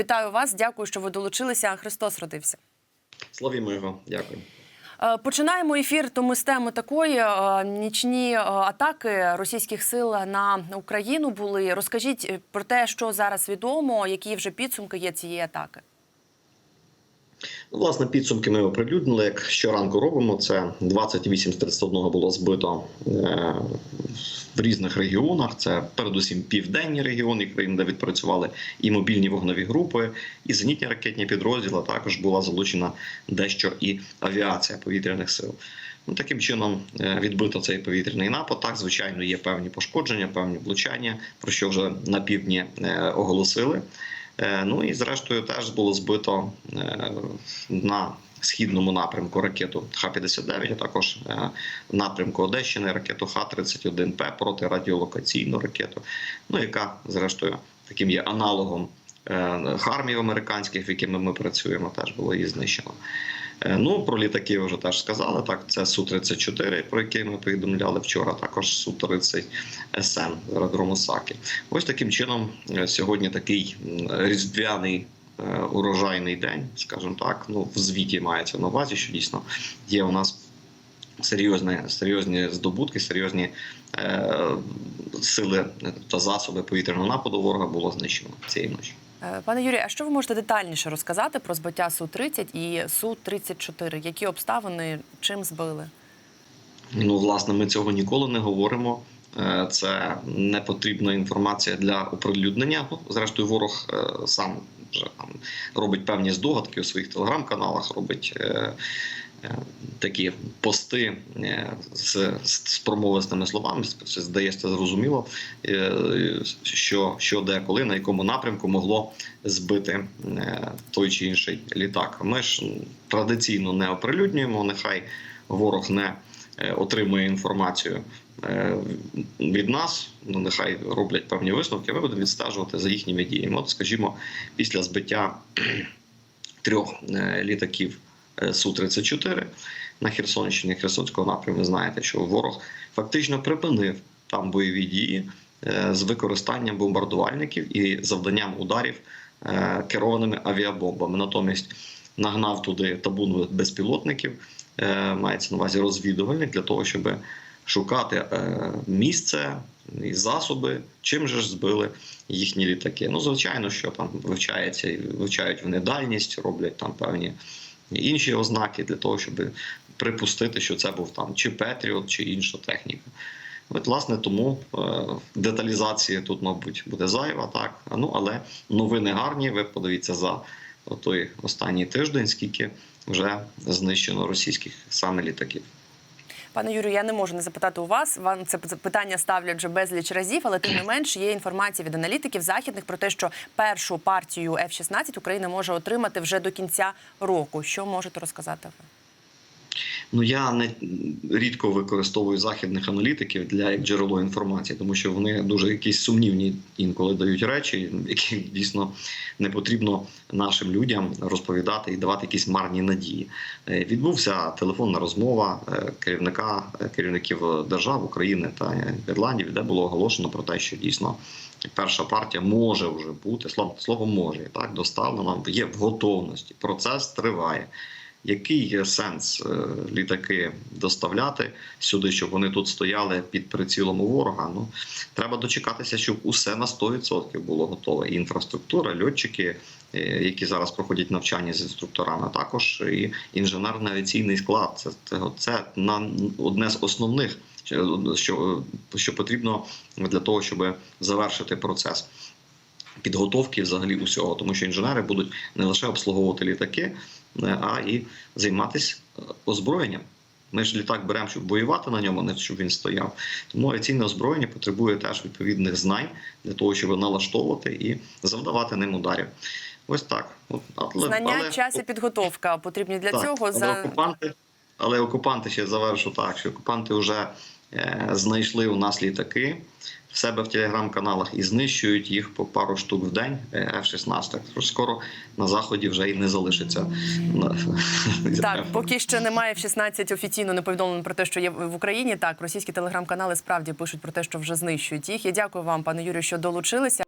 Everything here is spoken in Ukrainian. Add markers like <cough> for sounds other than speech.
Вітаю вас. Дякую, що ви долучилися. Христос родився. Славімо його, дякую. Е, Починаємо ефір. Тому з теми такої е, нічні е, атаки російських сил на Україну були. Розкажіть про те, що зараз відомо, які вже підсумки є цієї атаки. Ну, власне, підсумки ми оприлюднили. Як щоранку робимо, це 28 з 31 було збито е, в різних регіонах. Це передусім південні регіони країн, де відпрацювали і мобільні вогневі групи, і зенітні ракетні підрозділи. Також була залучена дещо і авіація повітряних сил. Ну, таким чином е, відбито цей повітряний напад. Так, звичайно, є певні пошкодження, певні влучання, про що вже на півдні е, оголосили. Е, Ну і зрештою теж було збито е, на східному напрямку ракету Х-59, а також е, напрямку Одещини ракету Х-31П протирадіолокаційну ракету, ну яка зрештою таким є аналогом хармів американських, в якими ми працюємо, теж було її знищено. Е, Ну, про літаки вже теж сказали. Так, це Су-34, про який ми повідомляли вчора. Також Су-30 СН з аеродрому Саки. Ось таким чином е, сьогодні такий різдвяний е, урожайний день, скажімо так. Ну, в звіті мається на увазі, що дійсно є у нас серйозні, серйозні здобутки, серйозні сили та засоби повітряного нападу ворога було знищено цієї ночі. Е, Пане Юрію, а що ви можете детальніше розказати про збиття су 30 і су 34 Які обставини чим збили? Ну, власне, ми цього ніколи не говоримо. Е, Це не потрібна інформація для оприлюднення. Зрештою, ворог е, сам вже там робить певні здогадки у своїх телеграм-каналах, робить такі пости е, з, з промовистими словами. Здається зрозуміло, е, що, що де, коли, на якому напрямку могло збити е, той чи інший літак. Ми ж традиційно не оприлюднюємо. Нехай ворог не отримує інформацію від нас. Ну нехай роблять певні висновки. Ми будемо відстежувати за їхніми діями. От, скажімо, після збиття <clears throat> трьох літаків су 34 на Херсонщині Херсонського напряму. Знаєте, що ворог фактично припинив там бойові дії е, з використанням бомбардувальників і завданням ударів е, керованими авіабомбами. Натомість нагнав туди табун безпілотників, е, мається на увазі розвідувальник для того, щоб шукати е, місце і засоби, чим же ж збили їхні літаки. Ну, звичайно, що там вивчається, вивчають вони дальність, роблять там певні інші ознаки для того, щоб припустити, що це був там чи Петріот, чи інша техніка. От, власне, тому е, деталізація тут, мабуть, буде зайва, так. Ну, але новини гарні. Ви подивіться за той останній тиждень, скільки вже знищено російських саме літаків. Пане Юрію, я не можу не запитати у вас. Вам це питання ставлять вже безліч разів, але тим не менш є інформація від аналітиків західних про те, що першу партію F-16 Україна може отримати вже до кінця року. Що можете розказати ви? Ну я не рідко використовую західних аналітиків для як джерело інформації, тому що вони дуже якісь сумнівні інколи дають речі, які дійсно не потрібно нашим людям розповідати і давати якісь марні надії. Е, Відбувся телефонна розмова е, керівника е, керівників держав України та Ірландії, де було оголошено про те, що дійсно перша партія може вже бути слово слово може так доставлена, є в готовності. Процес триває. Який є сенс е, літаки доставляти сюди, щоб вони тут стояли під прицілом у ворога? Ну треба дочекатися, щоб усе на 100% було готове. І інфраструктура, льотчики, е, які зараз проходять навчання з інструкторами, також і інженерно-авіаційний склад. Це, це, це на одне з основних, що, що, що потрібно для того, щоб завершити процес. Підготовки взагалі усього, тому що інженери будуть не лише обслуговувати літаки, е, а і займатися озброєнням. Ми ж літак беремо, щоб воювати на ньому, не щоб він стояв. Тому авіаційне озброєння потребує теж відповідних знань для того, щоб налаштовувати і завдавати ним ударів. Ось так. От, але, Знання, але, час і підготовка потрібні для так, цього. За окупанти, але окупанти ще завершу так, що окупанти вже е, знайшли у нас літаки в себе в телеграм-каналах і знищують їх по пару штук в день е, F-16. Тож скоро на заході вже і не залишиться. так, поки що немає в 16 офіційно не повідомлено про те, що є в Україні. Так, російські телеграм-канали справді пишуть про те, що вже знищують їх. Я дякую вам, пане Юрію, що долучилися.